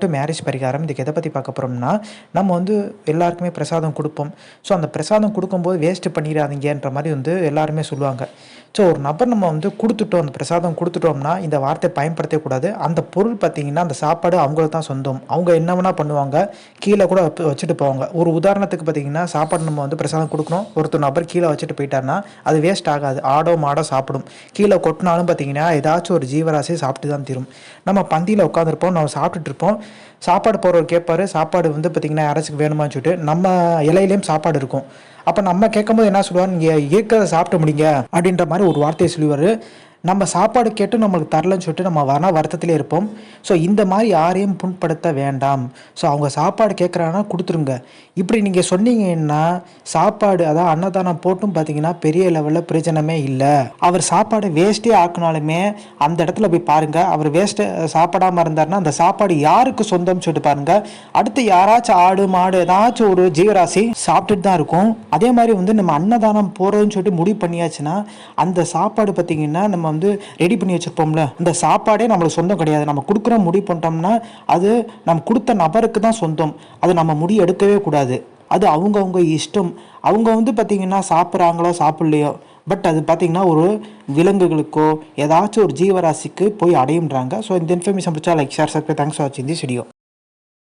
To marriage பரிகாரம் இதுக்கு எதை பற்றி பார்க்க போகிறோம்னா நம்ம வந்து எல்லாருக்குமே பிரசாதம் கொடுப்போம். ஸோ அந்த பிரசாதம் கொடுக்கும்போது வேஸ்ட் பண்ணிடாதீங்கன்ற மாதிரி வந்து எல்லாருமே சொல்லுவாங்க. ஸோ ஒரு நபர் நம்ம வந்து கொடுத்துட்டோம் அந்த பிரசாதம் கொடுத்துட்டோம்னா இந்த வார்த்தை பயன்படுத்தக்கூடாது அந்த பொருள் பார்த்தீங்கன்னா அந்த சாப்பாடு அவங்களுக்கு தான் சொந்தம். அவங்க என்ன வேணால் பண்ணுவாங்க கீழே கூட வச்சுட்டு போவாங்க. ஒரு உதாரணத்துக்கு பார்த்தீங்கன்னா சாப்பாடு நம்ம வந்து பிரசாதம் கொடுக்கணும் ஒருத்தர் நபர் கீழே வச்சுட்டு போயிட்டாருன்னா அது வேஸ்ட் ஆகாது. ஆடோ மாடோ சாப்பிடும். கீழே கொட்டினாலும் பார்த்தீங்கன்னா ஏதாச்சும் ஒரு ஜீவராசியை சாப்பிட்டு தான் தீரும். நம்ம பந்தியில் உட்காந்துருப்போம் நம்ம சாப்பிட்டுட்டு இருப்போம். சாப்பாடு போகிறவர் கேட்பார் சாப்பாடு வந்து பார்த்திங்கன்னா யாராச்சும் வேணுமான்னு சொல்லிட்டு நம்ம இலையிலையும் சாப்பாடு இருக்கும். அப்போ நம்ம கேட்கும்போது என்ன சொல்லுவார்? நீங்கள் இருக்கிறத சாப்பிட்டு முடிங்க அப்படின்ற மாதிரி ஒரு வார்த்தையை சொல்லுவார். நம்ம சாப்பாடு கேட்டு நம்மளுக்கு தரலன்னு சொல்லிட்டு நம்ம வர வருத்தத்திலே இருப்போம். ஸோ இந்த மாதிரி யாரையும் புண்படுத்த வேண்டாம். ஸோ அவங்க சாப்பாடு கேட்குறாங்கன்னா கொடுத்துருங்க. இப்படி நீங்கள் சொன்னீங்கன்னா சாப்பாடு அதாவது அன்னதானம் போட்டும் பார்த்தீங்கன்னா பெரிய லெவலில் பிரச்சனமே இல்லை. அவர் சாப்பாடு வேஸ்ட்டே ஆக்குனாலுமே அந்த இடத்துல போய் பாருங்கள் அவர் வேஸ்ட்டு சாப்பிடாம இருந்தாருன்னா அந்த சாப்பாடு யாருக்கு சொந்தம்னு சொல்லிட்டு பாருங்கள் அடுத்து யாராச்சும் ஆடு மாடு ஏதாச்சும் ஒரு ஜீவராசி சாப்பிட்டுட்டு தான் இருக்கும். அதே மாதிரி வந்து நம்ம அன்னதானம் போகிறதுன்னு சொல்லிட்டு முடிவு பண்ணியாச்சுன்னா அந்த சாப்பாடு பார்த்தீங்கன்னா நம்ம வந்து ரெடி பண்ணி வச்சுருப்போம்ல. இந்த சாப்பாடே நம்மளுக்கு சொந்தம் கிடையாது. நம்ம கொடுக்குற முடிவு பண்ணிட்டோம்னா அது நம்ம கொடுத்த நபருக்கு தான் சொந்தம். அது நம்ம முடி எடுக்கவே கூடாது. அது அவங்கவுங்க இஷ்டம். அவங்க வந்து பார்த்திங்கன்னா சாப்பிட்றாங்களோ சாப்பிட்லையோ பட் அது பார்த்திங்கன்னா ஒரு விலங்குகளுக்கோ ஏதாச்சும் ஒரு ஜீவராசிக்கு போய் அடையுன்றாங்க ஸோ இந்த இன்ஃபர்மேஷன் பிடிச்சா like share subscribe thanks for வாட்சிங் திஸ் வீடியோ